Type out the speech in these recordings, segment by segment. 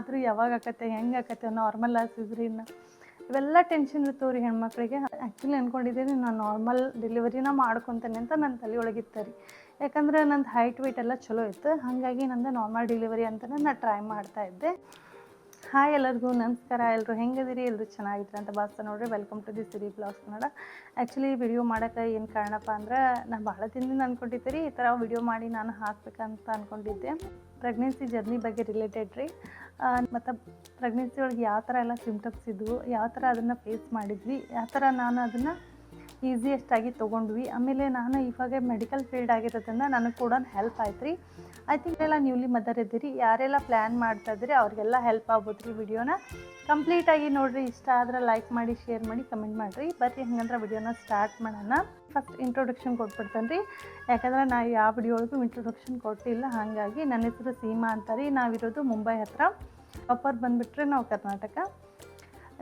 ಆದರೂ ಯಾವಾಗ ಆಕತ್ತೆ, ಹೆಂಗೆ ಆಕತ್ತೆ ನಾರ್ಮಲ್ ಸಿಸ್ರಿನ ಇವೆಲ್ಲ ಟೆನ್ಷನ್ ಇರ್ತವೆ ರೀ ಹೆಣ್ಮಕ್ಳಿಗೆ. ಆ್ಯಕ್ಚುಲಿ ಅಂದ್ಕೊಂಡಿದ್ದೀನಿ ನಾನು ನಾರ್ಮಲ್ ಡೆಲಿವರಿನ ಮಾಡ್ಕೊತೇನೆ ಅಂತ ನನ್ನ ತಲೆ ಒಳಗಿತ್ತು ರೀ ಯಾಕಂದ್ರೆ ನಂದು ಹೈಟ್ ವೆಯ್ಟ್ ಎಲ್ಲ ಚಲೋ ಇತ್ತು. ಹಾಗಾಗಿ ನಂದು ನಾರ್ಮಲ್ ಡೆಲಿವರಿ ಅಂತಲೇ ನಾನು ಟ್ರೈ ಮಾಡ್ತಾ ಇದ್ದೆ. ಹಾಯ್ ಎಲ್ಲರಿಗೂ, ನಮಸ್ಕಾರ. ಎಲ್ಲರೂ ಹೆಂಗದಿರಿ ಎಲ್ಲರೂ ಚೆನ್ನಾಗಿದ್ರೆ ಅಂತ ಭಾಸ್ತ ನೋಡ್ರಿ. Welcome to the Siri blogs Kannada. Actually video ಮಾಡೋಕೆ ಏನು ಕಾರಣಪ್ಪ ಅಂದ್ರೆ ನಾನು ಭಾಳ ದಿನದಿಂದ ಅಂದ್ಕೊಂಡಿದ್ದೆ ರೀ, ಈ ಥರ ವಿಡಿಯೋ ಮಾಡಿ ನಾನು ಹಾಕ್ಬೇಕಂತ ಅಂದ್ಕೊಂಡಿದ್ದೆ ಪ್ರೆಗ್ನೆನ್ಸಿ ಜರ್ನಿ ಬಗ್ಗೆ ರಿಲೇಟೆಡ್ ರೀ. ಮತ್ತು ಪ್ರೆಗ್ನೆನ್ಸಿ ಒಳಗೆ ಯಾವ ಥರ ಎಲ್ಲ ಸಿಮ್ಟಮ್ಸ್ ಇದ್ವು, ಯಾವ ಥರ ಅದನ್ನು ಫೇಸ್ ಮಾಡಿದ್ವಿ, ಯಾವ ಥರ ನಾನು ಅದನ್ನು ಈಸಿಯೆಸ್ಟಾಗಿ ತೊಗೊಂಡ್ವಿ. ಆಮೇಲೆ ನಾನು ಇವಾಗ ಮೆಡಿಕಲ್ ಫೀಲ್ಡ್ ಆಗಿರೋದ್ರಿಂದ ನನಗೆ ಕೂಡ ಹೆಲ್ಪ್ ಆಯ್ತು ರೀ ಐ ಥಿಂಕ್ ಎಲ್ಲ ನ್ಯೂಲಿ ಮದರ್ ಇದ್ದೀರಿ. ಯಾರೆಲ್ಲ ಪ್ಲ್ಯಾನ್ ಮಾಡ್ತಾ ಇದ್ರಿ ಅವ್ರಿಗೆಲ್ಲ ಹೆಲ್ಪ್ ಆಗ್ಬೋದು ರೀ ವಿಡಿಯೋನ ಕಂಪ್ಲೀಟಾಗಿ ನೋಡಿರಿ. ಇಷ್ಟ ಆದ್ರೆ ಲೈಕ್ ಮಾಡಿ ಶೇರ್ ಮಾಡಿ ಕಮೆಂಟ್ ಮಾಡಿರಿ. ಬರ್ರಿ ಹಂಗಂದ್ರೆ ವಿಡಿಯೋನ ಸ್ಟಾರ್ಟ್ ಮಾಡೋಣ. ಫಸ್ಟ್ ಇಂಟ್ರೊಡಕ್ಷನ್ ಕೊಟ್ಬಿಡ್ತೇನೆ ರೀ ಯಾಕಂದ್ರೆ ನಾ ಯಾವ ವಿಡಿಯೋಗಳಿಗೂ ಇಂಟ್ರೊಡಕ್ಷನ್ ಕೊಟ್ಟಿಲ್ಲ. ಹಾಗಾಗಿ ನನ್ನ ಹೆಸರು ಸೀಮಾ ಅಂತ ರೀ ನಾವಿರೋದು ಮುಂಬೈ ಹತ್ರ. ಪ್ರಾಪರ್ ಬಂದುಬಿಟ್ರೆ ನಾವು ಕರ್ನಾಟಕ.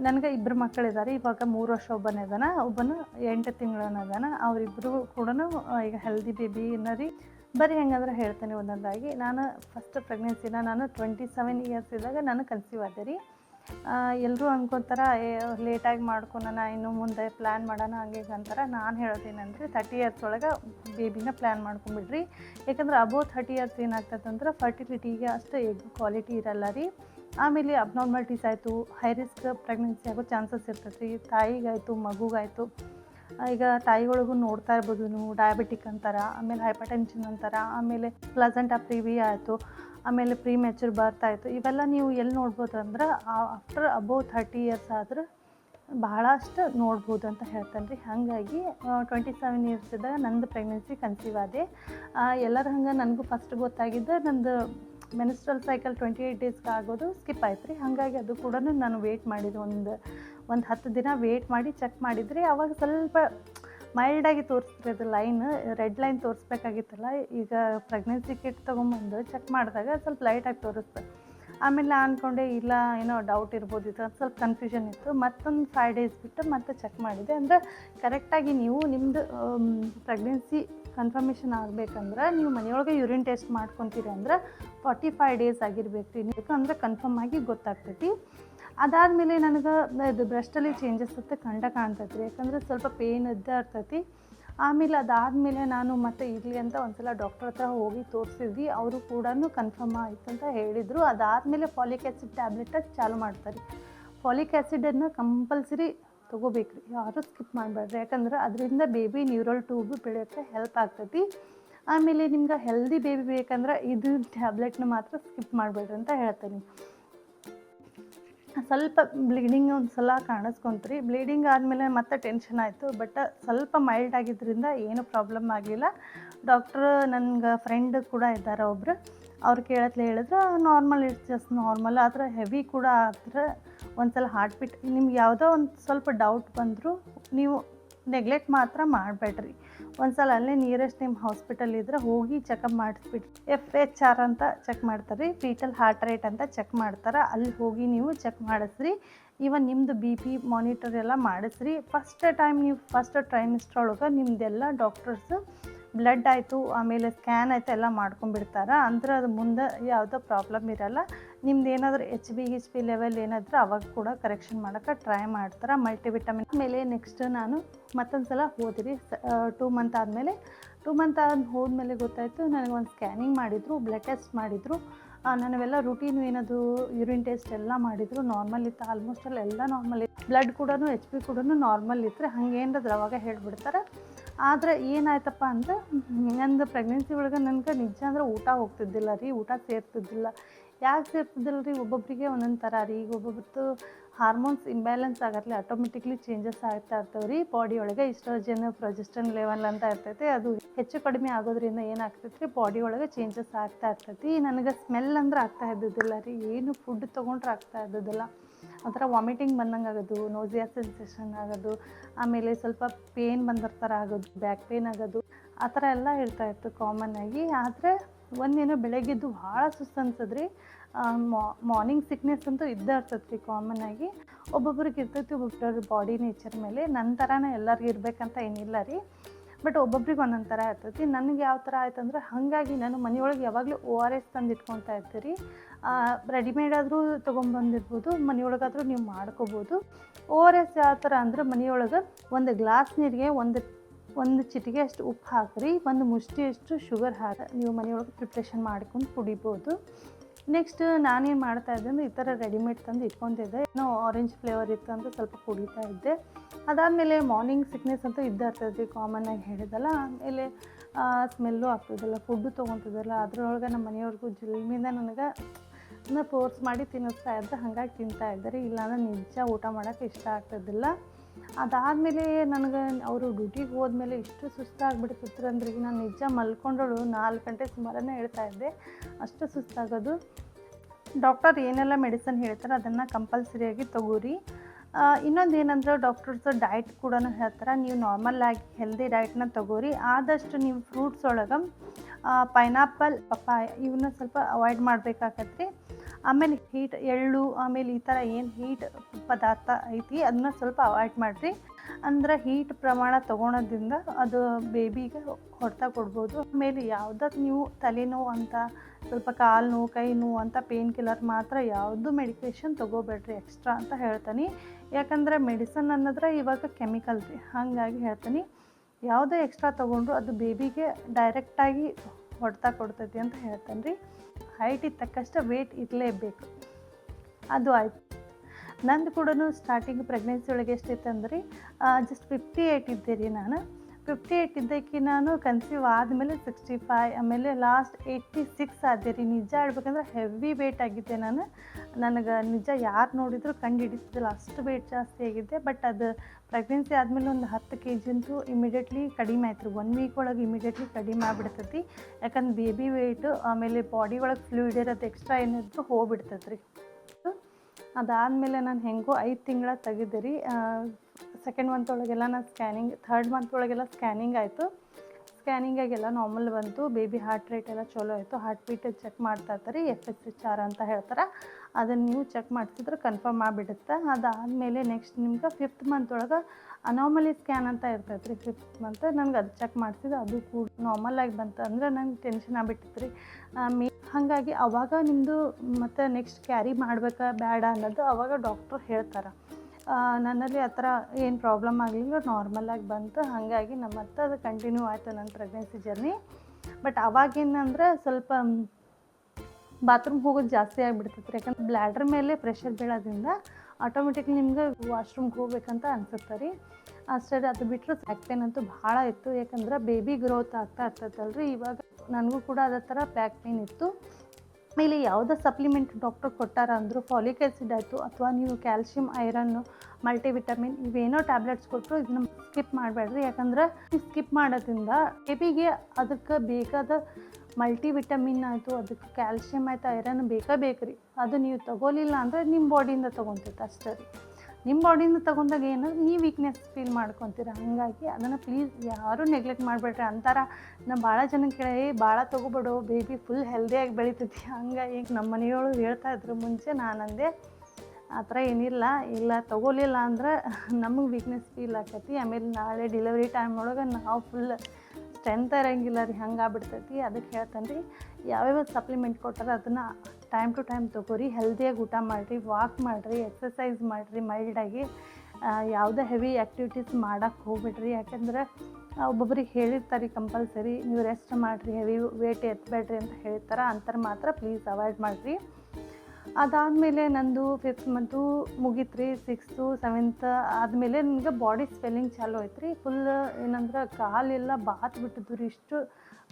ನನಗೆ ಇಬ್ಬರು ಮಕ್ಕಳಿದ್ದಾರೆ ಇವಾಗ ಮೂರು ವರ್ಷ ಒಬ್ಬನೇ ಇದ್ದಾನ ಒಬ್ಬನು ಎಂಟು ತಿಂಗಳನ್ನ ಅದಾನ ಅವರಿಬ್ಬರು ಕೂಡ ಈಗ ಹೆಲ್ದಿ ಬೇಬಿ ರೀ ಬರೀ ಹೆಂಗಂದ್ರೆ ಹೇಳ್ತೇನೆ ಒಂದೊಂದಾಗಿ, ನಾನು ಫಸ್ಟ್ ಪ್ರೆಗ್ನೆನ್ಸಿನ ನಾನು ಟ್ವೆಂಟಿ ಸೆವೆನ್ ಇಯರ್ಸ್ ಇದ್ದಾಗ ನಾನು ಕನ್ಸೀವ್ ಆದೆ ರೀ. ಎಲ್ಲರೂ ಅನ್ಕೊತಾರ ಲೇಟಾಗಿ ಮಾಡ್ಕೊಳೋಣ, ಇನ್ನು ಮುಂದೆ ಪ್ಲ್ಯಾನ್ ಮಾಡೋಣ, ಹಂಗೆ ಅಂತಾರೆ. ನಾನು ಹೇಳೋದೇನಂದ್ರೆ ತರ್ಟಿ ಇಯರ್ಸ್ ಒಳಗೆ ಬೇಬಿನ ಪ್ಲ್ಯಾನ್ ಮಾಡ್ಕೊಂಬಿಡ್ರಿ. ಯಾಕಂದ್ರೆ ಅಬೋ ತರ್ಟಿ ಇಯರ್ಸ್ ಏನಾಗ್ತದೆ ಅಂದ್ರೆ ಫರ್ಟಿಲಿಟಿಗೆ ಅಷ್ಟು ಎಗ್ ಕ್ವಾಲಿಟಿ ಇರಲ್ಲ ರೀ. ಆಮೇಲೆ ಅಬ್ನಾರ್ಮಲ್ಟೀಸ್ ಆಯಿತು ಹೈ ರಿಸ್ಕ್ ಪ್ರೆಗ್ನೆನ್ಸಿ ಆಗೋ ಚಾನ್ಸಸ್ ಇರ್ತೈತಿ, ತಾಯಿಗಾಯಿತು, ಮಗುಗಾಯಿತು. ಈಗ ತಾಯಿಗಳಿಗೂ ನೋಡ್ತಾ ಇರ್ಬೋದು ನೀವು ಡಯಾಬಿಟಿಕ್ ಅಂತಾರೆ, ಆಮೇಲೆ ಹೈಪರ್ಟೆನ್ಷನ್ ಅಂತಾರೆ, ಆಮೇಲೆ ಪ್ಲಸೆಂಟ್ ಪ್ರಿವಿ ಆಯಿತು, ಆಮೇಲೆ ಪ್ರೀ ಮೆಚೂರ್ ಬರ್ತ್ ಆಯಿತು, ಇವೆಲ್ಲ ನೀವು ಎಲ್ಲಿ ನೋಡ್ಬೋದು ಅಂದ್ರೆ ಆಫ್ಟರ್ ಅಬೌವ್ ಥರ್ಟಿ ಇಯರ್ಸ್ ಆದ್ರೆ ಭಾಳಷ್ಟು ನೋಡ್ಬೋದು ಅಂತ ಹೇಳ್ತಾನೆ ರೀ ಹಾಗಾಗಿ ಟ್ವೆಂಟಿ ಸೆವೆನ್ ಇಯರ್ಸ್ ಇದ್ದಾಗ ನಂದು ಪ್ರೆಗ್ನೆನ್ಸಿ ಕನ್ಸೀವ್ ಆದೆ. ಎಲ್ಲರ ಹಂಗೆ ನನಗೂ ಫಸ್ಟ್ ಗೊತ್ತಾಗಿದ್ದು ನಂದು ಮೆನಿಸ್ಟ್ರಲ್ ಸೈಕಲ್ ಟ್ವೆಂಟಿ ಏಯ್ಟ್ ಡೇಸ್ಗೆ ಆಗೋದು ಸ್ಕಿಪ್ ಆಯ್ತು ರೀ. ಹಾಗಾಗಿ ಅದು ಕೂಡ ನಾನು ವೇಟ್ ಮಾಡಿದೆ ಒಂದು ಒಂದು ಹತ್ತು ದಿನ ವೇಟ್ ಮಾಡಿ ಚೆಕ್ ಮಾಡಿದ್ರಿ ಅವಾಗ ಸ್ವಲ್ಪ ಮೈಲ್ಡಾಗಿ ತೋರಿಸ್ತೀರಿ ಅದು ಲೈನ್ ರೆಡ್ ಲೈನ್ ತೋರಿಸ್ಬೇಕಾಗಿತ್ತಲ್ಲ. ಈಗ ಪ್ರೆಗ್ನೆನ್ಸಿ ಕಿಟ್ ತೊಗೊಂಬಂದು ಚೆಕ್ ಮಾಡಿದಾಗ ಸ್ವಲ್ಪ ಲೈಟಾಗಿ ತೋರಿಸ್ತು. ಆಮೇಲೆ ನಾನು ಅಂದ್ಕೊಂಡೆ ಇಲ್ಲ, ಏನೋ ಡೌಟ್ ಇರ್ಬೋದು ಇದು ಅಂತ ಸ್ವಲ್ಪ ಕನ್ಫ್ಯೂಷನ್ ಇತ್ತು. ಮತ್ತೊಂದು ಫೈವ್ ಡೇಸ್ ಬಿಟ್ಟು ಮತ್ತೆ ಚೆಕ್ ಮಾಡಿದೆ. ಅಂದರೆ ಕರೆಕ್ಟಾಗಿ ನೀವು ನಿಮ್ಮದು ಪ್ರೆಗ್ನೆನ್ಸಿ ಕನ್ಫರ್ಮೇಷನ್ ಆಗಬೇಕಂದ್ರೆ ನೀವು ಮನೆಯೊಳಗೆ ಯೂರಿನ್ ಟೆಸ್ಟ್ ಮಾಡ್ಕೊತೀರಿ ಅಂದ್ರೆ ಫಾರ್ಟಿ ಫೈವ್ ಡೇಸ್ ಆಗಿರ್ಬೇಕು ರೀ. ನೀವು ಅಂದರೆ ಕನ್ಫರ್ಮ್ ಆಗಿ ಗೊತ್ತಾಗ್ತೈತಿ. ಅದಾದಮೇಲೆ ನನಗೆ ಇದು ಬ್ರೆಸ್ಟಲ್ಲಿ ಚೇಂಜಸ್ ಅಂತ ಕಂಡ ಕಾಣ್ತೈತಿ ರೀ ಯಾಕಂದ್ರೆ ಸ್ವಲ್ಪ ಪೇನ್ ಇದ್ದೇ ಇರ್ತೈತಿ. ಆಮೇಲೆ ಅದಾದಮೇಲೆ ನಾನು ಮತ್ತೆ ಇರಲಿ ಅಂತ ಒಂದ್ಸಲ ಡಾಕ್ಟರ್ ಹತ್ರ ಹೋಗಿ ತೋರಿಸಿದ್ವಿ. ಅವರು ಕೂಡ ಕನ್ಫರ್ಮ್ ಆಯಿತು ಅಂತ ಹೇಳಿದರು. ಅದಾದಮೇಲೆ ಫಾಲಿಕ್ ಆ್ಯಸಿಡ್ ಟ್ಯಾಬ್ಲೆಟ್ ಚಾಲು ಮಾಡ್ತಾರೆ ಫಾಲಿಕ್ ಆ್ಯಸಿಡನ್ನು ಕಂಪಲ್ಸರಿ ತೊಗೋಬೇಕ್ರಿ. ಯಾರು ಸ್ಕಿಪ್ ಮಾಡಬೇಡ್ರಿ ಯಾಕಂದ್ರೆ ಅದರಿಂದ ಬೇಬಿ ನ್ಯೂರಲ್ ಟ್ಯೂಬ್ ಬೆಳೆಯೋಕ್ಕೆ ಹೆಲ್ಪ್ ಆಗ್ತೈತಿ. ಆಮೇಲೆ ನಿಮ್ಗೆ ಹೆಲ್ದಿ ಬೇಬಿ ಬೇಕಂದ್ರೆ ಇದು ಟ್ಯಾಬ್ಲೆಟ್ನ ಮಾತ್ರ ಸ್ಕಿಪ್ ಮಾಡಬೇಡ್ರಿ ಅಂತ ಹೇಳ್ತೀನಿ. ಸ್ವಲ್ಪ ಬ್ಲೀಡಿಂಗ್ ಒಂದು ಸಲ ಕಾಣಿಸ್ಕೊಂತ್ರಿ. ಬ್ಲೀಡಿಂಗ್ ಆದಮೇಲೆ ಮತ್ತೆ ಟೆನ್ಷನ್ ಆಯಿತು. ಬಟ್ ಸ್ವಲ್ಪ ಮೈಲ್ಡ್ ಆಗಿದ್ದರಿಂದ ಏನು ಪ್ರಾಬ್ಲಮ್ ಆಗಲಿಲ್ಲ. ಡಾಕ್ಟ್ರು ನನಗೆ ಫ್ರೆಂಡ್ ಕೂಡ ಇದ್ದಾರೆ ಒಬ್ಬರು ಅವ್ರು ಕೇಳತ್ಲೆ ಹೇಳಿದ್ರೆ ನಾರ್ಮಲ್ ಇಟ್ಸ್ ಜಸ್ಟ್ ನಾರ್ಮಲ್ ಆದರೆ ಹೆವಿ ಕೂಡ ಆದರೆ ಒಂದು ಸಲ ಹಾರ್ಟ್ ಬಿಟ್ ನಿಮ್ಗೆ ಯಾವುದೋ ಒಂದು ಸ್ವಲ್ಪ ಡೌಟ್ ಬಂದರೂ ನೀವು ನೆಗ್ಲೆಕ್ಟ್ ಮಾತ್ರ ಮಾಡಬೇಡ್ರಿ. ಒಂದು ಸಲ ಅಲ್ಲೇ ನಿಯರೆಸ್ಟ್ ನಿಮ್ಮ ಹಾಸ್ಪಿಟಲ್ ಇದ್ರೆ ಹೋಗಿ ಚೆಕಪ್ ಮಾಡಿಸ್ಬಿಟ್ರಿ ಎಫ್ ಎಚ್ ಆರ್ ಅಂತ ಚೆಕ್ ಮಾಡ್ತಾರೆ ರೀ ಫೀಟಲ್ ಹಾರ್ಟ್ ರೇಟ್ ಅಂತ ಚೆಕ್ ಮಾಡ್ತಾರೆ. ಅಲ್ಲಿ ಹೋಗಿ ನೀವು ಚೆಕ್ ಮಾಡಿಸ್ರಿ. ಈವನ್ ನಿಮ್ಮದು ಬಿ ಪಿ ಮಾನಿಟರ್ ಎಲ್ಲ ಮಾಡಿಸ್ರಿ. ಫಸ್ಟ್ ಟೈಮ್ ನೀವು ಫಸ್ಟ್ ಟ್ರೈಮಿಸ್ಟರ್ ಒಳಗೆ ನಿಮ್ಮದೆಲ್ಲ ಡಾಕ್ಟರ್ಸ್ ಬ್ಲಡ್ ಆಯಿತು, ಆಮೇಲೆ ಸ್ಕ್ಯಾನ್ ಆಯಿತು, ಎಲ್ಲ ಮಾಡ್ಕೊಂಡ್ಬಿಡ್ತಾರೆ. ಅಂದ್ರೆ ಅದು ಮುಂದೆ ಯಾವುದೋ ಪ್ರಾಬ್ಲಮ್ ಇರಲ್ಲ. ನಿಮ್ದು ಏನಾದರೂ ಎಚ್ ಬಿ ಗಿಚ್ ಬಿ ಲೆವೆಲ್ ಏನಾದರೂ ಅವಾಗ ಕೂಡ ಕರೆಕ್ಷನ್ ಮಾಡೋಕ್ಕೆ ಟ್ರೈ ಮಾಡ್ತಾರೆ? ಮಲ್ಟಿವಿಟಮಿನ್ ಮೇಲೆ ನೆಕ್ಸ್ಟ್ ನಾನು ಮತ್ತೊಂದು ಸಲ ಹೋದಿರಿ ಟೂ ಮಂತ್ ಆದಮೇಲೆ ಟೂ ಮಂತ್ ಆದ ಹೋದ್ಮೇಲೆ ಗೊತ್ತಾಯಿತು, ನನಗೆ ಒಂದು ಸ್ಕ್ಯಾನಿಂಗ್ ಮಾಡಿದರು ಬ್ಲಡ್ ಟೆಸ್ಟ್ ಮಾಡಿದರು. ನನವೆಲ್ಲ ರುಟೀನ್ ಏನದು ಯೂರಿನ್ ಟೆಸ್ಟ್ ಎಲ್ಲ ಮಾಡಿದರು ನಾರ್ಮಲ್ ಇತ್ತು ಆಲ್ಮೋಸ್ಟ್ ಅಲ್ಲಿ ಎಲ್ಲ ನಾರ್ಮಲ್ ಇತ್ತು. ಬ್ಲಡ್ ಕೂಡ ಎಚ್ ಪಿ ಕೂಡ ನಾರ್ಮಲ್ ಇತ್ತು ಹಂಗೇನದು ಅವಾಗ ಹೇಳ್ಬಿಡ್ತಾರೆ. ಆದರೆ ಏನಾಯ್ತಪ್ಪ ಅಂದ್ರೆ, ನಂದು ಪ್ರೆಗ್ನೆನ್ಸಿ ಒಳಗೆ ನನಗೆ ನಿಜ ಅಂದ್ರೆ ಊಟ ಹೋಗ್ತಿದ್ದಿಲ್ಲ ರೀ, ಊಟ ಸೇರ್ತಿದ್ದಿಲ್ಲ. ಯಾಕೆ ಸೇರ್ತಿದ್ದಿಲ್ಲ ರೀ ಒಬ್ಬೊಬ್ಬರಿಗೆ ಒಂದೊಂದು ಥರ ರೀ. ಈಗ ಒಬ್ಬೊಬ್ಬರದ್ದು ಹಾರ್ಮೋನ್ಸ್ ಇಂಬ್ಯಾಲೆನ್ಸ್ ಆಗತ್ಲೆ ಆಟೋಮೆಟಿಕ್ಲಿ ಚೇಂಜಸ್ ಆಗ್ತಾ ಇರ್ತವೆ ರೀ ಬಾಡಿ ಒಳಗೆ ಇಸ್ಟ್ರೋಜನ್ ಪ್ರೊಜೆಸ್ಟನ್ ಲೆವೆಲ್ ಅಂತ ಇರ್ತೈತೆ. ಅದು ಹೆಚ್ಚು ಕಡಿಮೆ ಆಗೋದ್ರಿಂದ ಏನಾಗ್ತೈತೆ ರೀ ಬಾಡಿ ಒಳಗೆ ಚೇಂಜಸ್ ಆಗ್ತಾ ಇರ್ತೈತಿ. ನನಗೆ ಸ್ಮೆಲ್ ಅಂದ್ರೆ ಆಗ್ತಾ ಇದ್ದಿದ್ದಿಲ್ಲ ರೀ. ಏನು ಫುಡ್ ತೊಗೊಂಡ್ರೆ ಆಗ್ತಾ ಇದ್ದಿದ್ದಿಲ್ಲ. ಒಂಥರ ವಾಮಿಟಿಂಗ್ ಬಂದಂಗೆ ಆಗೋದು ನೋಸಿಯಾ ಸೆನ್ಸೇಷನ್ ಆಗೋದು, ಆಮೇಲೆ ಸ್ವಲ್ಪ ಪೇನ್ ಬಂದಿರ್ತಾರ ಆಗೋದು ಬ್ಯಾಕ್ ಪೇನ್ ಆಗೋದು, ಆ ಥರ ಎಲ್ಲ ಇರ್ತಾ ಇತ್ತು ಕಾಮನ್ ಆಗಿ. ಆದರೆ ಒಂದೇನೋ ಬೆಳಗ್ಗೆದ್ದು ಭಾಳ ಸುಸ್ತು ಅನ್ಸದ್ರಿ ಮಾರ್ನಿಂಗ್ ಸಿಕ್ನೆಸ್ ಅಂತೂ ಇದ್ದೇ ಇರ್ತೈತಿ ಕಾಮನ್ ಆಗಿ. ಒಬ್ಬೊಬ್ರಿಗೆ ಇರ್ತೈತಿ ಒಬ್ಬೊಬ್ಬರ ಬಾಡಿ ನೇಚರ್ ಮೇಲೆ. ನನ್ನ ಥರನೇ ಎಲ್ಲರಿಗೂ ಇರಬೇಕಂತ ಏನಿಲ್ಲ ರೀ. ಬಟ್ ಒಬ್ಬೊಬ್ರಿಗೆ ಒಂದೊಂದು ಥರ ಇರ್ತೈತಿ. ನನಗೆ ಯಾವ ಥರ ಆಯ್ತು ಅಂದ್ರೆ ಹಾಗಾಗಿ ನಾನು ಮನೆಯೊಳಗೆ ಯಾವಾಗಲೂ ಓ ಆರ್ ಎಸ್ ತಂದು ಇಟ್ಕೊತಾ ಇರ್ತೀರಿ ರೆಡಿಮೇಡ್ ಆದರೂ ತೊಗೊಂಬಂದಿರ್ಬೋದು, ಮನೆಯೊಳಗಾದರೂ ನೀವು ಮಾಡ್ಕೋಬೋದು. ಓ ಆರ್ ಎಸ್ ಯಾವ ಥರ ಅಂದ್ರೆ ಮನೆಯೊಳಗೆ ಒಂದು ಗ್ಲಾಸ್ ನೀರಿಗೆ ಒಂದು ಒಂದು ಚಿಟಿಗೆ ಅಷ್ಟು ಉಪ್ಪು ಹಾಕ್ರಿ, ಒಂದು ಮುಷ್ಟಿಯಷ್ಟು ಶುಗರ್ ಹಾಕಿ, ನೀವು ಮನೆಯೊಳಗೆ ಪ್ರಿಪ್ರೇಷನ್ ಮಾಡ್ಕೊಂಡು ಕುಡಿಬೋದು. ನೆಕ್ಸ್ಟ್ ನಾನೇನು ಮಾಡ್ತಾ ಇದ್ದೆ ಅಂದರೆ ಈ ಥರ ರೆಡಿಮೇಡ್ ತಂದು ಇಟ್ಕೊತಿದ್ದೆ ಏನೋ ಆರೆಂಜ್ ಫ್ಲೇವರ್ ಇತ್ತು ಅಂತ ಸ್ವಲ್ಪ ಕುಡಿತಾ ಇದ್ದೆ. ಅದಾದಮೇಲೆ ಮಾರ್ನಿಂಗ್ ಸಿಕ್ನೆಸ್ ಅಂತ ಇದ್ದಾಗ್ತದೆ ಕಾಮನ್ನಾಗಿ ಹೇಳಿದಲ್ಲ. ಆಮೇಲೆ ಸ್ಮೆಲ್ಲು ಆಗ್ತದಲ್ಲ ಫುಡ್ಡು ತೊಗೊತಿದ್ದಲ್ಲ ಅದರೊಳಗೆ ನಮ್ಮ ಮನೆಯವ್ರಿಗೂ ಜುಲ್ಮಿಂದ ನನಗೆ ಫೋರ್ಸ್ ಮಾಡಿ ತಿನ್ನಿಸ್ತಾ ಇದ್ದೆ. ಹಾಗಾಗಿ ತಿಂತಾ ಇದ್ದಾರೆ. ಇಲ್ಲಾಂದ್ರೆ ನಿಜ ಊಟ ಮಾಡೋಕ್ಕೆ ಇಷ್ಟ ಆಗ್ತಿದ್ದಿಲ್ಲ ಅದಾದಮೇಲೆ ನನಗೆ ಅವರು ಡ್ಯೂಟಿಗೆ ಹೋದ್ಮೇಲೆ ಇಷ್ಟು ಸುಸ್ತಾಗ್ಬಿಡ್ತಿತ್ತು ಅಂದ್ರೆ ಈಗ ನಾನು ನಿಜ ಮಲ್ಕೊಂಡಳು ನಾಲ್ಕು ಗಂಟೆ ಸುಮಾರನೇ ಹೇಳ್ತಾ ಇದ್ದೆ. ಅಷ್ಟು ಸುಸ್ತಾಗೋದು. ಡಾಕ್ಟರ್ ಏನೆಲ್ಲ ಮೆಡಿಸನ್ ಹೇಳ್ತಾರೆ ಅದನ್ನು ಕಂಪಲ್ಸರಿಯಾಗಿ ತಗೋರಿ. ಇನ್ನೊಂದು ಏನಂದ್ರೆ ಡಾಕ್ಟರ್ಸ್ ಡಯಟ್ ಕೂಡ ಹೇಳ್ತಾರೆ. ನೀವು ನಾರ್ಮಲ್ ಆಗಿ ಹೆಲ್ದಿ ಡಯಟ್ನ ತಗೋರಿ. ಆದಷ್ಟು ನೀವು ಫ್ರೂಟ್ಸ್ ಒಳಗೆ ಪೈನಾಪಲ್ ಪಪ್ಪಾಯ ಇವನ್ನ ಸ್ವಲ್ಪ ಅವಾಯ್ಡ್ ಮಾಡಬೇಕಾಗತ್ತೆ ಆಮೇಲೆ ಹೀಟ್ ಎಳ್ಳು, ಆಮೇಲೆ ಈ ಥರ ಏನು ಹೀಟ್ ಪದಾರ್ಥ ಐತಿ, ಅದನ್ನ ಸ್ವಲ್ಪ ಅವಾಯ್ಡ್ ಮಾಡಿರಿ. ಅಂದ್ರೆ ಹೀಟ್ ಪ್ರಮಾಣ ತೊಗೊಳೋದ್ರಿಂದ ಅದು ಬೇಬಿಗೆ ಹೊಡೆತ ಕೊಡ್ಬೋದು. ಆಮೇಲೆ ಯಾವುದಕ್ಕೆ ನೀವು ತಲೆನೋವು ಅಂತ, ಸ್ವಲ್ಪ ಕಾಲು ನೋವು ಕೈ ನೋವು ಅಂತ ಪೇನ್ ಕಿಲ್ಲರ್ ಮಾತ್ರ ಯಾವುದು ಮೆಡಿಕೇಷನ್ ತೊಗೋಬೇಡ್ರಿ ಎಕ್ಸ್ಟ್ರಾ ಅಂತ ಹೇಳ್ತೀನಿ. ಯಾಕಂದರೆ ಮೆಡಿಸನ್ ಅನ್ನೋದ್ರೆ ಇವಾಗ ಕೆಮಿಕಲ್ ರೀ, ಹಾಗಾಗಿ ಹೇಳ್ತೀನಿ. ಯಾವುದೇ ಎಕ್ಸ್ಟ್ರಾ ತೊಗೊಂಡ್ರು ಅದು ಬೇಬಿಗೆ ಡೈರೆಕ್ಟಾಗಿ ಹೊಡೆತ ಕೊಡ್ತೈತಿ ಅಂತ ಹೇಳ್ತೇನೆ ರೀ ಹೈಟಿಗೆ ತಕ್ಕಷ್ಟು ವೇಟ್ ಇರಲೇಬೇಕು. ಅದು ಆಯ್ತು. ನಂದು ಕೂಡ ಸ್ಟಾರ್ಟಿಂಗ್ ಪ್ರೆಗ್ನೆನ್ಸಿ ಒಳಗೆ ಎಷ್ಟಿತ್ತು ಜಸ್ಟ್ ಫಿಫ್ಟಿ ಏಯ್ಟ್ ಇದ್ದೆ ರೀ ನಾನು. ಫಿಫ್ಟಿ ಏಯ್ಟ್ ಇದ್ದಕ್ಕೆ ನಾನು ಕನ್ಸೀವ್ ಆದಮೇಲೆ ಸಿಕ್ಸ್ಟಿ ಫೈ ಆಮೇಲೆ ಲಾಸ್ಟ್ ಏಯ್ಟಿ ಸಿಕ್ಸ್ ಆದ್ಯ ರೀ. ನಿಜ ಹೇಳ್ಬೇಕಂದ್ರೆ ಹೆವಿ ವೇಟ್ ಆಗಿದ್ದೆ ನಾನು. ನನಗೆ ನಿಜ ಯಾರು ನೋಡಿದ್ರು ಕಂಡು ಹಿಡಿತಿದ್ದಿಲ್ಲ ಅಷ್ಟು ವೇಟ್ ಜಾಸ್ತಿ ಆಗಿದ್ದೆ. ಬಟ್ ಅದು ಪ್ರೆಗ್ನೆನ್ಸಿ ಆದಮೇಲೆ ಒಂದು ಹತ್ತು ಕೆ ಜಿ ಅಂತೂ ಇಮಿಡಿಯೇಟ್ಲಿ ಕಡಿಮೆ ಆಯ್ತು ರೀ. ಒನ್ ವೀಕ್ ಒಳಗೆ ಇಮಿಡಿಯೇಟ್ಲಿ ಕಡಿಮೆ ಆಗ್ಬಿಡ್ತೈತಿ. ಯಾಕಂದ್ರೆ ಬೇಬಿ ವೆಯ್ಟು ಆಮೇಲೆ ಬಾಡಿ ಒಳಗೆ ಫ್ಲೂಯಿಡ್ ಇರೋದು ಎಕ್ಸ್ಟ್ರಾ ಏನಿದ್ರು ಹೋಗ್ಬಿಡ್ತೈತೆ ರೀ ಅದಾದಮೇಲೆ ನಾನು ಹೆಂಗೋ ಐದು ತಿಂಗಳ ತೆಗೆದೆ ಸೆಕೆಂಡ್ ಮಂತ್ ಒಳಗೆಲ್ಲ ನಾನು ಸ್ಕ್ಯಾನಿಂಗ್ ಥರ್ಡ್ ಮಂತ್ ಒಳಗೆಲ್ಲ ಸ್ಕ್ಯಾನಿಂಗ್ ಆಯಿತು. ಸ್ಕ್ಯಾನಿಂಗಾಗೆಲ್ಲ ನಾರ್ಮಲ್ ಬಂತು ಬೇಬಿ ಹಾರ್ಟ್ ರೇಟ್ ಎಲ್ಲ ಚಲೋ ಆಯಿತು. ಹಾರ್ಟ್ ಬೀಟ್ ಚೆಕ್ ಮಾಡ್ತಾ ಇರ್ತಾರೆ ಎಫ್ ಎಸ್ ಎಚ್ ಆರ್ ಅಂತ ಹೇಳ್ತಾರೆ. ಅದನ್ನು ನೀವು ಚೆಕ್ ಮಾಡಿಸಿದ್ರೆ ಕನ್ಫರ್ಮ್ ಆಗಿಬಿಡುತ್ತೆ. ಅದಾದಮೇಲೆ ನೆಕ್ಸ್ಟ್ ನಿಮ್ಗೆ ಫಿಫ್ತ್ ಮಂತ್ ಒಳಗೆ ಅನಾಮಲಿ ಸ್ಕ್ಯಾನ್ ಅಂತ ಇರ್ತೈತೆ ರೀ ಫಿಫ್ತ್ ಮಂತ್ ನನಗೆ ಅದು ಚೆಕ್ ಮಾಡಿಸಿದ್ರೆ ಅದು ಕೂಡ ನಾರ್ಮಲ್ ಆಗಿ ಬಂತು ಅಂದ್ರೆ ನಂಗೆ ಟೆನ್ಷನ್ ಆಗ್ಬಿಟ್ಟಿತ್ತು ರೀ ಮೇ ಹಾಗಾಗಿ ಅವಾಗ ನಿಮ್ಮದು ಮತ್ತು ನೆಕ್ಸ್ಟ್ ಕ್ಯಾರಿ ಮಾಡಬೇಕಾ ಬೇಡ ಅನ್ನೋದು ಅವಾಗ ಡಾಕ್ಟ್ರು ಹೇಳ್ತಾರೆ. ನನ್ನಲ್ಲಿ ಆ ಥರ ಏನು ಪ್ರಾಬ್ಲಮ್ ಆಗಲಿಲ್ಲ ನಾರ್ಮಲಾಗಿ ಬಂತು. ಹಾಗಾಗಿ ನಮ್ಮ ಮತ್ತೆ ಅದು ಕಂಟಿನ್ಯೂ ಆಯಿತು ನನ್ನ ಪ್ರೆಗ್ನೆನ್ಸಿ ಜರ್ನಿ ಬಟ್ ಅವಾಗೇನಂದ್ರೆ ಸ್ವಲ್ಪ ಬಾತ್ರೂಮ್ ಹೋಗೋದು ಜಾಸ್ತಿ ಆಗಿಬಿಡ್ತೈತೆ ಯಾಕಂದ್ರೆ ಬ್ಲ್ಯಾಡ್ರ್ ಮೇಲೆ ಪ್ರೆಷರ್ ಬೀಳೋದ್ರಿಂದ ಆಟೋಮೆಟಿಕ್ಲಿ ನಿಮ್ಗೆ ವಾಶ್ರೂಮ್ಗೆ ಹೋಗ್ಬೇಕಂತ ಅನ್ಸುತ್ತೆ ರೀ. ಅಷ್ಟೇ ಅದು ಬಿಟ್ಟರೆ ಬ್ಯಾಕ್ ಪೇನ್ ಅಂತೂ ಭಾಳ ಇತ್ತು. ಯಾಕಂದ್ರೆ ಬೇಬಿ ಗ್ರೋತ್ ಆಗ್ತಾ ಇರ್ತೈತಲ್ಲ ರೀ ಇವಾಗ ನನಗೂ ಕೂಡ ಅದೇ ಥರ ಬ್ಯಾಕ್ ಪೇನ್ ಇತ್ತು. ಆಮೇಲೆ ಯಾವುದೇ ಸಪ್ಲಿಮೆಂಟ್ ಡಾಕ್ಟರ್ ಕೊಟ್ಟಾರ ಅಂದರು ಫಾಲಿಕ್ ಆ್ಯಸಿಡ್ ಆಯಿತು ಅಥವಾ ನೀವು ಕ್ಯಾಲ್ಶಿಯಂ ಐರನ್ನು ಮಲ್ಟಿವಿಟಮಿನ್ ಇವೇನೋ ಟ್ಯಾಬ್ಲೆಟ್ಸ್ ಕೊಟ್ಟರು ಇದನ್ನ ಸ್ಕಿಪ್ ಮಾಡಬೇಡ್ರಿ. ಯಾಕಂದ್ರೆ ಸ್ಕಿಪ್ ಮಾಡೋದ್ರಿಂದ ಬೇಬಿಗೆ ಅದಕ್ಕೆ ಬೇಕಾದ ಮಲ್ಟಿವಿಟಮಿನ್ ಆಯಿತು, ಅದಕ್ಕೆ ಕ್ಯಾಲ್ಶಿಯಂ ಆಯಿತು ಐರನ್ ಬೇಕೇ ಬೇಕು ರೀ ಅದು ನೀವು ತಗೋಲಿಲ್ಲ ಅಂದರೆ ನಿಮ್ಮ ಬಾಡಿಯಿಂದ ತೊಗೊತೈತೆ ಅಷ್ಟೇ ರೀ. ನಿಮ್ಮ ಬಾಡಿನ ತಗೊಂಡಾಗ ಏನಂದ್ರೆ ನೀವು ವೀಕ್ನೆಸ್ ಫೀಲ್ ಮಾಡ್ಕೊತೀರ? ಹಾಗಾಗಿ ಅದನ್ನು ಪ್ಲೀಸ್ ಯಾರೂ ನೆಗ್ಲೆಕ್ಟ್ ಮಾಡಬೇಡ್ರಿ ಅಂತಾರ. ನಾ ಭಾಳ ಜನ ಕೇಳಿ ಭಾಳ ತೊಗೊಬೇಡು ಬೇಬಿ ಫುಲ್ ಹೆಲ್ದಿಯಾಗಿ ಬೆಳಿತೈತಿ. ಹಂಗಾಗಿ ನಮ್ಮ ಮನೆಯೊಳಗೆ ಹೇಳ್ತಾ ಇದ್ರು ಮುಂಚೆ ನಾನಂದೆ, ಆ ಥರ ಏನಿಲ್ಲ, ಇಲ್ಲ ತೊಗೊಲಿಲ್ಲ ಅಂದ್ರೆ ನಮಗೆ ವೀಕ್ನೆಸ್ ಫೀಲ್ ಆಕತಿ. ಆಮೇಲೆ ನಾಳೆ ಡೆಲಿವರಿ ಟೈಮ್ ಒಳಗೆ ನಾವು ಫುಲ್ ಸ್ಟ್ರೆಂತ್ ಇರೋಂಗಿಲ್ಲ ರೀ, ಹಂಗೆ ಆಗ್ಬಿಡ್ತೈತಿ. ಅದಕ್ಕೆ ಹೇಳ್ತಾನೆ ರೀ, ಯಾವ್ಯಾವ ಸಪ್ಲಿಮೆಂಟ್ ಕೊಟ್ಟಾರ ಅದನ್ನು ಟೈಮ್ ಟು ಟೈಮ್ ತೊಗೋರಿ. ಹೆಲ್ದಿಯಾಗಿ ಊಟ ಮಾಡಿರಿ ವಾಕ್ ಮಾಡಿರಿ ಎಕ್ಸಸೈಸ್ ಮಾಡಿರಿ ಮೈಲ್ಡಾಗಿ ಯಾವುದೇ ಹೆವಿ ಆ್ಯಕ್ಟಿವಿಟೀಸ್ ಮಾಡೋಕ್ಕೆ ಹೋಗ್ಬಿಡ್ರಿ. ಯಾಕಂದ್ರೆ ಒಬ್ಬೊಬ್ರಿಗೆ ಹೇಳಿರ್ತಾರೆ ಕಂಪಲ್ಸರಿ ನೀವು ರೆಸ್ಟ್ ಮಾಡಿರಿ ಹೆವಿ ವೇಟ್ ಎತ್ತಬೇಡ್ರಿ ಅಂತ ಹೇಳ್ತಾರೆ ಅಂತಾರೆ ಮಾತ್ರ ಪ್ಲೀಸ್ ಅವಾಯ್ಡ್ ಮಾಡಿರಿ. ಅದಾದಮೇಲೆ ನಂದು ಫಿಫ್ತ್ ಮಂತು ಮುಗೀತು ರೀ ಸಿಕ್ಸ್ತು ಸೆವೆಂತ್ ಆದಮೇಲೆ ನನಗೆ ಬಾಡಿ ಸ್ವೆಲ್ಲಿಂಗ್ ಚಾಲು ಆಯ್ತು ರೀ ಫುಲ್ ಏನಂದ್ರೆ ಕಾಲೆಲ್ಲ ಬಾತ್ ಬಿಟ್ಟಿದ್ದು ರೀ ಇಷ್ಟು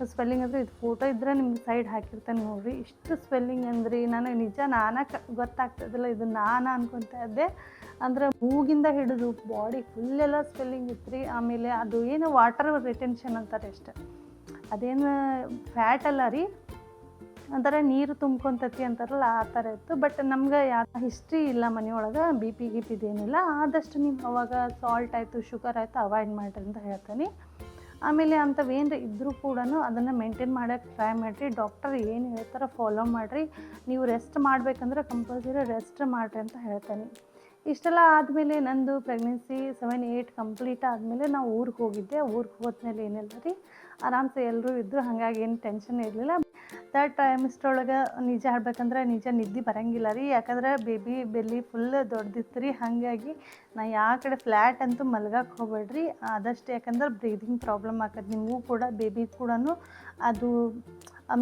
ಸ್ವೆಲ್ಲಿಂಗ್ ಅಂದರೆ ಇದು ಫೋಟೋ ಇದ್ದರೆ ನಿಮ್ಗೆ ಸೈಡ್ ಹಾಕಿರ್ತಾನೆ ನೋಡಿರಿ. ಇಷ್ಟು ಸ್ವೆಲ್ಲಿಂಗ್ ಅಂದ್ರಿ. ನನಗೆ ನಿಜ ನಾನೇ ಗೊತ್ತಾಗ್ತದಿಲ್ಲ ಇದು ನಾನು ಅನ್ಕೊತಾ ಇದ್ದೆ. ಅಂದ್ರೆ ಮೂಗಿಂದ ಹಿಡಿದು ಬಾಡಿ ಫುಲ್ಲೆಲ್ಲ ಸ್ವೆಲ್ಲಿಂಗ್ ಇತ್ತು ರೀ ಆಮೇಲೆ ಅದು ಏನು ವಾಟರ್ ರಿಟೆನ್ಷನ್ ಅಂತಾರೆ ಅಷ್ಟೆ. ಅದೇನು ಫ್ಯಾಟ್ ಅಲ್ಲ ರೀ. ಒಂಥರ ನೀರು ತುಂಬ್ಕೊಂತತಿ ಅಂತಾರಲ್ಲ, ಆ ಥರ ಇತ್ತು. ಬಟ್ ನಮ್ಗೆ ಯಾವ ಹಿಸ್ಟ್ರಿ ಇಲ್ಲ ಮನೆಯೊಳಗೆ ಬಿ ಪಿ ಗಿ ಪಿದೇನಿಲ್ಲ ಆದಷ್ಟು ನೀವು ಅವಾಗ ಸಾಲ್ಟ್ ಆಯಿತು ಶುಗರ್ ಆಯಿತು ಅವಾಯ್ಡ್ ಮಾಡಿರಿ ಅಂತ ಹೇಳ್ತೀನಿ. ಆಮೇಲೆ ಅಂಥವೇನು ಇದ್ದರೂ ಕೂಡ ಅದನ್ನು ಮೇಂಟೈನ್ ಮಾಡೋಕ್ಕೆ ಟ್ರೈ ಮಾಡಿರಿ. ಡಾಕ್ಟರ್ ಏನು ಹೇಳ್ತಾರೋ ಫಾಲೋ ಮಾಡಿರಿ. ನೀವು ರೆಸ್ಟ್ ಮಾಡಬೇಕಂದ್ರೆ ಕಂಪಲ್ಸರಿ ರೆಸ್ಟ್ ಮಾಡಿರಿ ಅಂತ ಹೇಳ್ತೀನಿ. ಇಷ್ಟೆಲ್ಲ ಆದಮೇಲೆ ನಂದು ಪ್ರೆಗ್ನೆನ್ಸಿ ಸೆವೆನ್ ಏಯ್ಟ್ ಕಂಪ್ಲೀಟ್ ಆದಮೇಲೆ ನಾವು ಊರಿಗೆ ಹೋಗಿದ್ದೆ. ಊರಿಗೆ ಹೋದ್ಮೇಲೆ ಏನಿಲ್ಲ ರೀ ಆರಾಮ್ಸೆ ಎಲ್ಲರೂ ಇದ್ದರು ಹಾಗಾಗಿ ಏನು ಟೆನ್ಷನ್ ಇರಲಿಲ್ಲ. ತರ್ಡ್ ಒಳಗೆ ನಿಜ ಹೇಳ್ಬೇಕಂದ್ರೆ ನಿಜ ನಿದ್ದೆ ಬರಂಗಿಲ್ಲ ರೀ. ಯಾಕಂದ್ರೆ ಬೇಬಿ ಬೆಲ್ಲಿ ಫುಲ್ ದೊಡ್ಡದಿತ್ತು ರೀ. ಹಾಗಾಗಿ ನಾ ಯಾವ ಕಡೆ ಫ್ಲ್ಯಾಟ್ ಅಂತೂ ಮಲ್ಗಕ್ಕೆ ಹೋಗ್ಬೇಡ್ರಿ. ಆದಷ್ಟು ಯಾಕಂದ್ರೆ ಬ್ರೀದಿಂಗ್ ಪ್ರಾಬ್ಲಮ್ ಆಕತ್ತೆ ನಿಮಗೂ ಕೂಡ ಬೇಬಿ ಕೂಡ ಅದು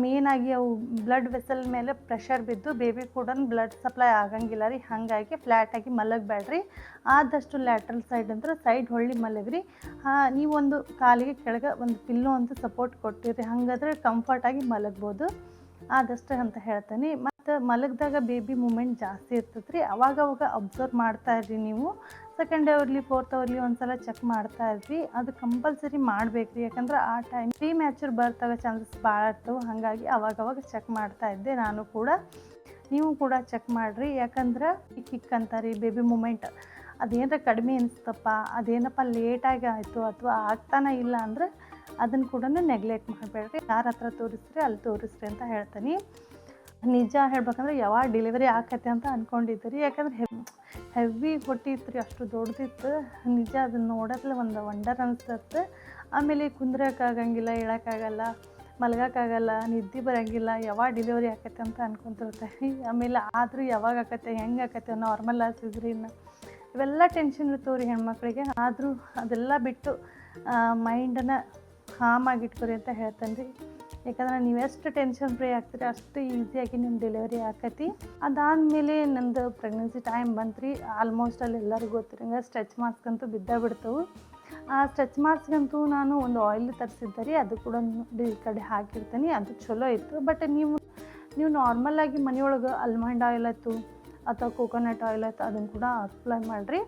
ಮೇನಾಗಿ ಅವು ಬ್ಲಡ್ ವೆಸಲ್ ಮೇಲೆ ಪ್ರೆಷರ್ ಬಿದ್ದು ಬೇಬಿ ಕೂಡ ಬ್ಲಡ್ ಸಪ್ಲೈ ಆಗಂಗಿಲ್ಲ ರೀ. ಹಾಗಾಗಿ ಫ್ಲ್ಯಾಟಾಗಿ ಮಲಗಬೇಡ್ರಿ. ಆದಷ್ಟು ಲ್ಯಾಟ್ರಲ್ ಸೈಡ್ ಅಂದ್ರೆ ಸೈಡ್ ಹೊಳ್ಳಿ ಮಲಗ್ರಿ. ನೀವೊಂದು ಕಾಲಿಗೆ ಕೆಳಗೆ ಒಂದು ಪಿಲ್ಲೋ ಅಂತ ಸಪೋರ್ಟ್ ಕೊಟ್ಟಿರಿ, ಹಾಗಾದ್ರೆ ಕಂಫರ್ಟಾಗಿ ಮಲಗ್ಬೋದು. ಆದಷ್ಟು ಅಂತ ಹೇಳ್ತೀನಿ. ಮತ್ತು ಮಲಗಿದಾಗ ಬೇಬಿ ಮೂಮೆಂಟ್ ಜಾಸ್ತಿ ಇರ್ತೈತೆ ರೀ ಅವಾಗ ಅವಾಗ ಅಬ್ಸರ್ವ್ ಮಾಡ್ತಾ ಇರ್ರಿ ನೀವು. ಸೆಕೆಂಡ್ ಅವರ್ಲಿ ಫೋರ್ತ್ ಅವರ್ಲಿ ಒಂದ್ಸಲ ಚೆಕ್ ಮಾಡ್ತಾ ಇರ್ರಿ. ಅದು ಕಂಪಲ್ಸರಿ ಮಾಡ್ಬೇಕ್ರಿ. ಯಾಕಂದ್ರೆ ಆ ಟೈಮ್ ಪ್ರೀ ಮ್ಯಾಚರ್ ಬರ್ತಾಗ ಚಾನ್ಸಸ್ ಭಾಳ ಇರ್ತವೆ. ಹಾಗಾಗಿ ಅವಾಗ ಅವಾಗ ಚೆಕ್ ಮಾಡ್ತಾ ಇದ್ದೆ ನಾನು ಕೂಡ. ನೀವು ಕೂಡ ಚೆಕ್ ಮಾಡಿರಿ. ಯಾಕಂದ್ರೆ ಕಿಕ್ ಅಂತಾರೆ ಬೇಬಿ ಮೂಮೆಂಟ್ ಅದೇನರ ಕಡಿಮೆ ಅನಿಸ್ತಪ್ಪ, ಅದೇನಪ್ಪ ಲೇಟಾಗಿ ಆಯಿತು ಅಥವಾ ಆಗ್ತಾನೆ ಇಲ್ಲ ಅಂದ್ರೆ ಅದನ್ನು ಕೂಡ ನೆಗ್ಲೆಕ್ಟ್ ಮಾಡಬೇಡ್ರಿ. ಯಾರ ಹತ್ರ ತೋರಿಸ್ರಿ ಅಲ್ಲಿ ತೋರಿಸ್ರಿ ಅಂತ ಹೇಳ್ತೀನಿ. ನಿಜ ಹೇಳ್ಬೇಕಂದ್ರೆ ಯಾವಾಗ ಡೆಲಿವರಿ ಆಗತ್ತೆ ಅಂತ ಅಂದ್ಕೊಂಡಿದ್ದೀರಿ ಯಾಕಂದ್ರೆ ಹೆವ್ ಹೆವಿ ಹೊಟ್ಟಿತ್ತು ರೀ ಅಷ್ಟು ದೊಡ್ಡದಿತ್ತು. ನಿಜ ಅದನ್ನ ನೋಡೋದ್ಲೆ ಒಂದು ವಂಡರ್ ಅನಿಸ್ತತ್ತೆ. ಆಮೇಲೆ ಕುಂದ್ರಕ್ಕಾಗಂಗಿಲ್ಲ ಹೇಳೋಕ್ಕಾಗಲ್ಲ ಮಲಗಕ್ಕಾಗಲ್ಲ, ನಿದ್ದೆ ಬರೋಂಗಿಲ್ಲ, ಯಾವಾಗ ಡೆಲಿವರಿ ಆಕೈತೆ ಅಂತ ಅನ್ಕೊಂತಿರ್ತಾರೆ ಆಮೇಲೆ ಆದರೂ ಯಾವಾಗ ಆಗತ್ತೆ ಹೆಂಗೆ ಆಗತ್ತೆ ನಾರ್ಮಲ್ ಸಿದ್ರಿನ ಇವೆಲ್ಲ ಟೆನ್ಷನ್ ಇರ್ತವೆ ರೀ ಹೆಣ್ಮಕ್ಳಿಗೆ. ಆದರೂ ಅದೆಲ್ಲ ಬಿಟ್ಟು ಮೈಂಡನ್ನು ಕಾಮಾಗಿ ಇಟ್ಕೊರಿ ಅಂತ ಹೇಳ್ತೇನೆ ರೀ. ಯಾಕಂದ್ರೆ ನೀವು ಎಷ್ಟು ಟೆನ್ಷನ್ ಫ್ರೀ ಆಗ್ತೀರಿ, ಅಷ್ಟು ಈಸಿಯಾಗಿ ನಿಮ್ಮ ಡೆಲಿವರಿ ಆಕತಿ. ಅದಾದಮೇಲೆ ನಂದು ಪ್ರೆಗ್ನೆನ್ಸಿ ಟೈಮ್ ಬಂತು ರೀ. ಆಲ್ಮೋಸ್ಟ್ ಅಲ್ಲಿ ಎಲ್ಲರಿಗೂ ಗೊತ್ತಿರಂಗೆ ಸ್ಟ್ರೆಚ್ ಮಾರ್ಕ್ಸ್ ಅಂತೂ ಬಿದ್ದ ಬಿಡ್ತವೆ. ಆ ಸ್ಟ್ರೆಚ್ ಮಾರ್ಕ್ಸ್ಗಂತೂ ನಾನು ಒಂದು ಆಯಿಲ್ ತರಿಸಿದ್ದೆ ರೀ, ಅದು ಕೂಡ ಈ ಕಡೆ ಹಾಕಿರ್ತೀನಿ ಅದು ಚಲೋ ಇತ್ತು. ಬಟ್ ನೀವು ನೀವು ನಾರ್ಮಲಾಗಿ ಮನೆಯೊಳಗೆ ಆಲ್ಮಂಡ್ ಆಯಿಲ್ ಆಯ್ತು ಅಥವಾ ಕೋಕೋನಟ್ ಆಯಿಲ್ ಆಯ್ತು ಅದನ್ನು ಕೂಡ ಅಪ್ಲೈ ಮಾಡಿರಿ.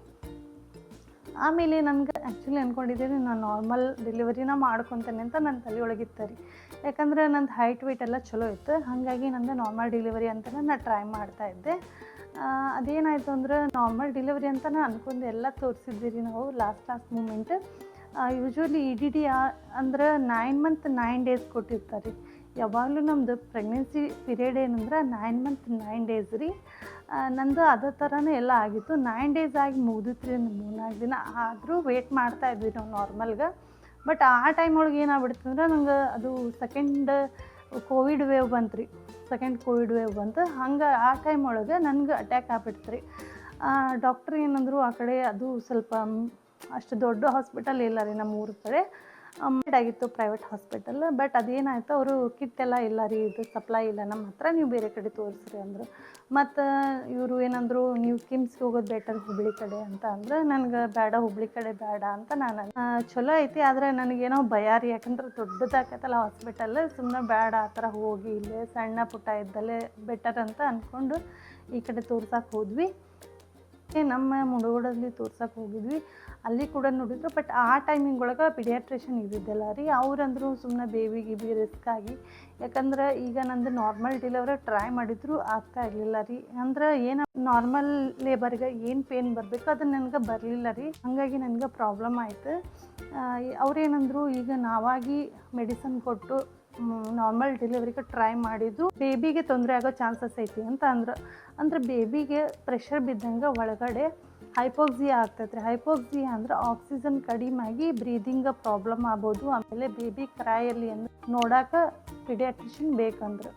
ಆಮೇಲೆ ನನಗೆ ಆ್ಯಕ್ಚುಲಿ ಅಂದ್ಕೊಂಡಿದ್ದೀನಿ ನಾನು ನಾರ್ಮಲ್ ಡೆಲಿವರಿನ ಮಾಡ್ಕೊತೇನೆ ಅಂತ ನನ್ನ ತಲೆ ಒಳಗಿತ್ತು ರೀ. ಯಾಕಂದರೆ ನಂದು ಹೈಟ್ ವೆಯ್ಟ್ ಎಲ್ಲ ಚಲೋ ಇತ್ತು. ಹಾಗಾಗಿ ನಂದು ನಾರ್ಮಲ್ ಡೆಲಿವರಿ ಅಂತ ನಾನು ಟ್ರೈ ಮಾಡ್ತಾ ಇದ್ದೆ. ಅದೇನಾಯಿತು ಅಂದ್ರೆ ನಾರ್ಮಲ್ ಡೆಲಿವರಿ ಅಂತ ನಾನು ಅಂದ್ಕೊಂಡು ಎಲ್ಲ ತೋರಿಸಿದ್ದೀರಿ ನಾವು last last moment usually E D D ಅಂದ್ರೆ ನೈನ್ ಮಂತ್ ನೈನ್ ಡೇಸ್ ಕೊಟ್ಟಿರ್ತಾರೆ ರೀ. ಯಾವಾಗಲೂ ನಮ್ಮದು ಪ್ರೆಗ್ನೆನ್ಸಿ ಪಿರಿಯಡ್ ಏನಂದ್ರೆ ನೈನ್ ಮಂತ್ ನೈನ್ ಡೇಸ್ ರೀ. ನಂದು ಅದೇ ಥರನೇ ಎಲ್ಲ ಆಗಿತ್ತು. ನೈನ್ ಡೇಸ್ ಆಗಿ ಮುಗಿದಿತ್ತು ರೀ ಮೂರ್ನಾಲ್ಕು ದಿನ ಆದರೂ ವೇಟ್ ಮಾಡ್ತಾ ಇದ್ವಿ ನಾವು ನಾರ್ಮಲ್ಗೆ ಬಟ್ ಆ ಟೈಮ್ ಒಳಗೆ ಏನಾಗ್ಬಿಡ್ತು ಅಂದ್ರೆ ನಂಗೆ ಅದು ಸೆಕೆಂಡ್ ಕೋವಿಡ್ ವೇವ್ ಬಂತು ರೀ ಸೆಕೆಂಡ್ ಕೋವಿಡ್ ವೇವ್ ಬಂತು. ಹಂಗೆ ಆ ಟೈಮ್ ಒಳಗೆ ನನಗೆ ಅಟ್ಯಾಕ್ ಆಗ್ಬಿಡ್ತು ರೀ ಡಾಕ್ಟ್ರ್ ಏನಂದರು ಆ ಕಡೆ ಅದು ಸ್ವಲ್ಪ, ಅಷ್ಟು ದೊಡ್ಡ ಹಾಸ್ಪಿಟಲ್ ಇಲ್ಲ ರೀ ನಮ್ಮ ಊರ ಕಡೆ. ಆಗಿತ್ತು ಪ್ರೈವೇಟ್ ಹಾಸ್ಪಿಟಲ್ ಬಟ್ ಅದೇನಾಯಿತು, ಅವರು ಕಿಟ್ ಎಲ್ಲ ಇಲ್ಲ ರೀ, ಇದು ಸಪ್ಲೈ ಇಲ್ಲ. ನಮ್ಮ ಹತ್ರ ನೀವು ಬೇರೆ ಕಡೆ ತೋರಿಸ್ರಿ ಅಂದರು. ಮತ್ತು, ಇವರು ಏನಂದರು, ನೀವು ಕಿಮ್ಸ್ಗೆ ಹೋಗೋದು ಬೆಟರ್ ಹುಬ್ಳಿ ಕಡೆ ಅಂತ ಅಂದ್ರೆ. ನನಗೆ ಬೇಡ ಹುಬ್ಳಿ ಕಡೆ ಬೇಡ ಅಂತ ನಾನು ಚಲೋ ಐತಿ, ಆದರೆ ನನಗೇನೋ ಭಯ ರೀ. ಯಾಕಂದ್ರೆ ದೊಡ್ಡದಾಗತ್ತಲ್ಲ ಹಾಸ್ಪಿಟಲ್ ಸುಮ್ಮನೆ ಬೇಡ, ಆ ಥರ ಹೋಗಿ ಇಲ್ಲೇ ಸಣ್ಣ ಪುಟ್ಟ ಇದ್ದಲ್ಲೇ ಬೆಟರ್ ಅಂತ ಅಂದ್ಕೊಂಡು ಈ ಕಡೆ ತೋರ್ಸಕ್ಕೆ ಹೋದ್ವಿ. ನಮ್ಮ ಮುಡುಗೋಡಲ್ಲಿ ತೋರ್ಸಕ್ಕೆ ಹೋಗಿದ್ವಿ. ಅಲ್ಲಿ ಕೂಡ ನೋಡಿದ್ರು ಬಟ್ ಆ ಟೈಮಿಂಗ್ ಒಳಗೆ ಪಿಡಿಯಾಟ್ರಿಷನ್ ಇದ್ದಿದ್ದಲ್ಲ ರೀ. ಅವ್ರಂದ್ರು ಸುಮ್ಮನೆ ಬೇಬಿ ಗಿಬಿ ರಿಸ್ಕ್ ಆಗಿ. ಯಾಕಂದ್ರೆ ಈಗ ನಂದು ನಾರ್ಮಲ್ ಡೆಲಿವರಿ ಟ್ರೈ ಮಾಡಿದ್ರು, ಆಗ್ತಾ ಇರಲಿಲ್ಲ ರೀ. ಅಂದ್ರೆ ಏನು ನಾರ್ಮಲ್ ಲೇಬರ್ಗೆ ಏನು ಪೇನ್ ಬರಬೇಕು ಅದು ನನಗೆ ಬರಲಿಲ್ಲ ರೀ. ಹಾಗಾಗಿ ನನಗೆ ಪ್ರಾಬ್ಲಮ್ ಆಯಿತು. ಅವ್ರೇನಂದ್ರು ಈಗ ನಾವಾಗಿ ಮೆಡಿಸನ್ ಕೊಟ್ಟು ನಾರ್ಮಲ್ ಡೆಲಿವರಿಗೆ ಟ್ರೈ ಮಾಡಿದ್ದು ಬೇಬಿಗೆ ತೊಂದರೆ ಆಗೋ ಚಾನ್ಸಸ್ ಐತಿ ಅಂತ ಅಂದ್ರೆ ಅಂದ್ರೆ ಬೇಬಿಗೆ ಪ್ರೆಷರ್ ಬಿದ್ದಂಗೆ ಒಳಗಡೆ ಹೈಪೋಕ್ಸಿಯಾ ಆಗ್ತೈತೆ ಹೈಪೋಕ್ಸಿಯಾ ಅಂದ್ರೆ ಆಕ್ಸಿಜನ್ ಕಡಿಮೆ ಆಗಿ ಬ್ರೀದಿಂಗ್ ಪ್ರಾಬ್ಲಮ್ ಆಗ್ಬೋದು. ಆಮೇಲೆ ಬೇಬಿ ಕ್ರಾಯಲ್ಲಿ ಅಂದ್ರೆ ನೋಡೋಕೆ ಪಿಡಿಯಾಟ್ರಿಷನ್ ಬೇಕಂದ್ರೆ.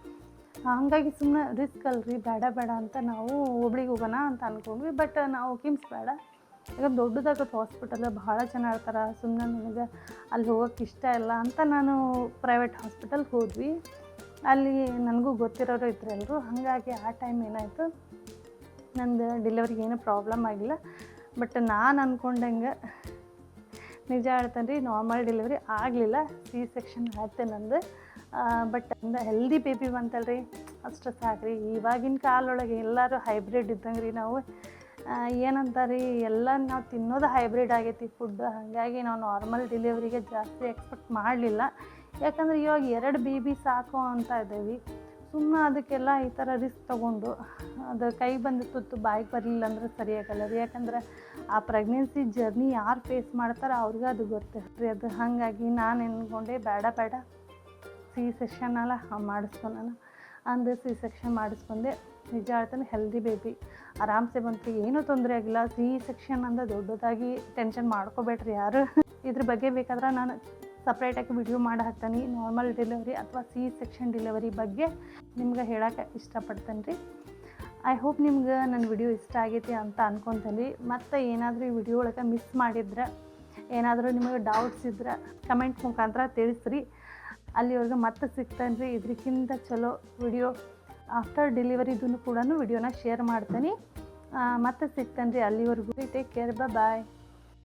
ಹಾಗಾಗಿ ಸುಮ್ಮನೆ ರಿಸ್ಕ್ ಅಲ್ರಿ, ಬೇಡ ಬೇಡ ಅಂತ ನಾವು ಹುಬ್ಳಿಗೆ ಹೋಗೋಣ ಅಂತ ಅನ್ಕೊಂಡ್ವಿ. ಬಟ್ ನಾವು ಕಿಮ್ಸ್ ಬೇಡ ಈಗ ದೊಡ್ಡದಾಗತ್ತೆ ಹಾಸ್ಪಿಟಲ್ ಭಾಳ ಜನ ಸುಮ್ಮನೆ ನನಗೆ ಅಲ್ಲಿ ಹೋಗೋಕ್ಕೆ ಇಷ್ಟ ಇಲ್ಲ ಅಂತ ನಾನು ಪ್ರೈವೇಟ್ ಹಾಸ್ಪಿಟಲ್ಗೆ ಹೋದ್ವಿ. ಅಲ್ಲಿ ನನಗೂ ಗೊತ್ತಿರೋರು ಇದ್ರು ಎಲ್ಲರೂ ಹಾಗಾಗಿ ಆ ಟೈಮ್ ಏನಾಯಿತು, ನಂದು ಡೆಲಿವರಿಗೆ ಏನೂ ಪ್ರಾಬ್ಲಮ್ ಆಗಿಲ್ಲ. ಬಟ್ ನಾನು ಅಂದ್ಕೊಂಡಂಗೆ ನಿಜ ಹೇಳ್ತಾನೆ ರೀ ನಾರ್ಮಲ್ ಡೆಲಿವರಿ ಆಗಲಿಲ್ಲ. ಸಿ ಸೆಕ್ಷನ್ ಆಯ್ತು ನಂದು. ಬಟ್ ಅಂದ ಹೆಲ್ದಿ ಬೇಬಿ ಬಂತಲ್ರಿ. ಅಷ್ಟು ಸಾಕ್ರಿ ಇವಾಗಿನ ಕಾಲೊಳಗೆ ಎಲ್ಲರೂ ಹೈಬ್ರಿಡ್ ಇದ್ದಂಗೆ ರೀ ನಾವು. ಏನಂತಾರೆ, ಎಲ್ಲ ನಾವು ತಿನ್ನೋದು ಹೈಬ್ರಿಡ್ ಆಗೈತಿ ಫುಡ್ ಹಾಗಾಗಿ ನಾವು ನಾರ್ಮಲ್ ಡೆಲಿವರಿಗೆ ಜಾಸ್ತಿ ಎಕ್ಸ್ಪೆಕ್ಟ್ ಮಾಡಲಿಲ್ಲ. ಯಾಕಂದ್ರೆ ಇವಾಗ ಎರಡು ಬೇಬಿ ಸಾಕು ಅಂತ ಇದ್ದೀವಿ ಸುಮ್ಮನೆ ಅದಕ್ಕೆಲ್ಲ ಈ ಥರ ರಿಸ್ಕ್ ತೊಗೊಂಡು, ಅದು ಕೈ ಬಂದು ತುತ್ತು ಬಾಯಿಗೆ ಬರಲಿಲ್ಲ ಅಂದ್ರೆ ಸರಿಯಾಗಲ್ಲ ರೀ. ಯಾಕಂದ್ರೆ ಆ ಪ್ರೆಗ್ನೆನ್ಸಿ ಜರ್ನಿ ಯಾರು ಫೇಸ್ ಮಾಡ್ತಾರೆ ಅವ್ರಿಗೆ ಅದು ಗೊತ್ತಿರ್ತೀರಿ ಅದು ಹಾಗಾಗಿ ನಾನು ಅಂದ್ಕೊಂಡೆ ಬೇಡ ಬೇಡ. ಸಿ ಸೆಕ್ಷನ್ ಅಲ್ಲ ಮಾಡಿಸ್ಕೊಂಡು ಅಂದು ಸಿ ಸೆಕ್ಷನ್ ಮಾಡಿಸ್ಕೊಂಡೆ. ನಿಜ ಹೇಳ್ತಾನೆ ಹೆಲ್ದಿ ಬೇಬಿ ಆರಾಮ್ಸೆ ಬಂತು ಏನೂ ತೊಂದರೆ ಆಗಿಲ್ಲ. ಸಿ ಸೆಕ್ಷನ್ ಅಂದ್ರೆ ದೊಡ್ಡದಾಗಿ ಟೆನ್ಷನ್ ಮಾಡ್ಕೋಬೇಡ್ರಿ ಯಾರು. ಇದ್ರ ಬಗ್ಗೆ ಬೇಕಾದ್ರೆ ನಾನು ಸಪ್ರೇಟಾಗಿ ವಿಡಿಯೋ ಮಾಡಿ ಹಾಕ್ತಾನೆ. ನಾರ್ಮಲ್ ಡೆಲಿವರಿ ಅಥವಾ ಸಿ ಸೆಕ್ಷನ್ ಡೆಲಿವರಿ ಬಗ್ಗೆ ನಿಮ್ಗೆ ಹೇಳೋಕೆ ಇಷ್ಟಪಡ್ತೇನೆ ರೀ. ಐ ಹೋಪ್ ನಿಮ್ಗೆ ನನ್ನ ವಿಡಿಯೋ ಇಷ್ಟ ಆಗೈತಿ ಅಂತ ಅನ್ಕೊತೀನಿ ಮತ್ತು ಏನಾದರೂ ಈ ವಿಡಿಯೋ ಒಳಗೆ ಮಿಸ್ ಮಾಡಿದ್ರೆ, ಏನಾದರೂ ನಿಮಗೆ ಡೌಟ್ಸ್ ಇದ್ರೆ ಕಮೆಂಟ್ ಮುಖಾಂತರ ತಿಳಿಸ್ರಿ. ಅಲ್ಲಿವರೆಗೆ ಮತ್ತೆ ಸಿಗ್ತಾನೆ ರೀ. ಇದಕ್ಕಿಂತ ಚಲೋ ವಿಡಿಯೋ ಆಫ್ಟರ್ ಡೆಲಿವರಿದೂ ಕೂಡ ವಿಡಿಯೋನ ಶೇರ್ ಮಾಡ್ತೀನಿ. ಮತ್ತೆ ಸಿಗ್ತಾನೆ ರೀ ಅಲ್ಲಿವರೆಗೂ. Take care bye